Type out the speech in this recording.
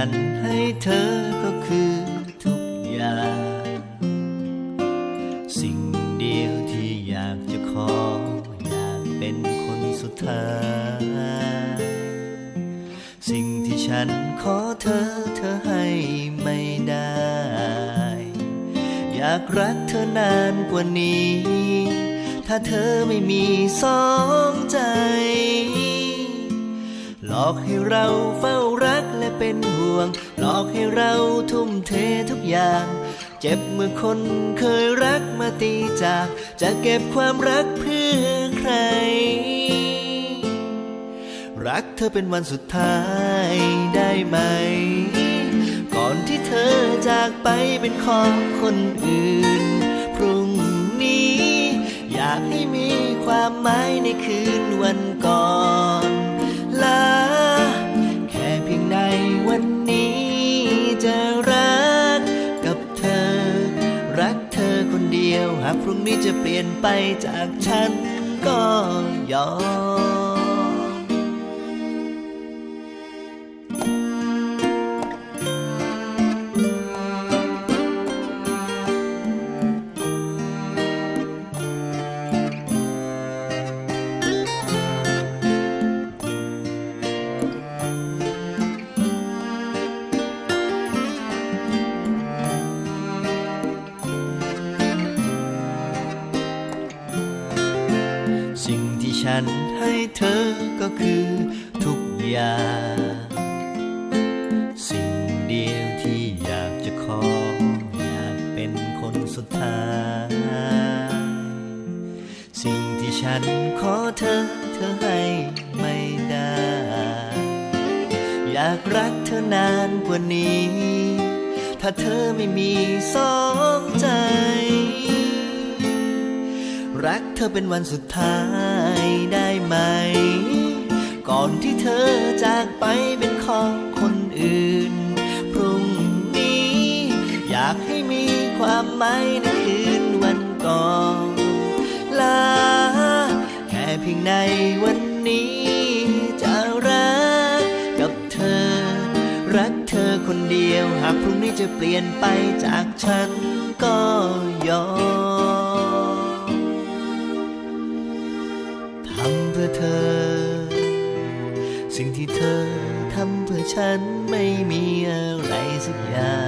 ั้นให้เธอก็คือทุกอย่าง สิ่งเดียวที่อยากจะขอ อยากเป็นคนสุดท้าย สิ่งที่ฉันขอเธอเธอให้ไม่ได้ อยากรักเธอนานกว่านี้ ถ้าเธอไม่มีสองใจ หลอกให้เราเฝ้ารัก เป็นห่วง หลอกให้เราทุ่มเททุกอย่าง เจ็บเมื่อคนเคยรักมาตีจาก จะเก็บความรักเพื่อใคร รักเธอเป็นวันสุดท้ายได้ไหม ก่อนที่เธอจากไปเป็นของคนอื่น พรุ่งนี้ อยากให้มีความหมายในคืนวันก่อน นี้จะเปลี่ยนไปจากฉันก็ยอม ฉันให้เธอก็คือทุกอย่าง สิ่งเดียวที่อยากจะขอ อยากเป็นคนสุดท้าย สิ่งที่ฉันขอเธอเธอให้ไม่ได้ อยากรักเธอนานกว่านี้ ถ้าเธอไม่มีสองใจรักเธอเป็นวันสุดท้าย ไหม ก่อนที่เธอจากไปเป็นของคนอื่น พรุ่งนี้ อยากให้มีความหมายในคืนวันก่อนลา แค่เพียงในวันนี้ จะรักกับเธอ รักเธอคนเดียว หากพรุ่งนี้จะเปลี่ยนไปจากฉันก็ยอม พื่อเธอ สิ่งที่เธอทำเพื่อฉันไม่มีอะไรสักอย่าง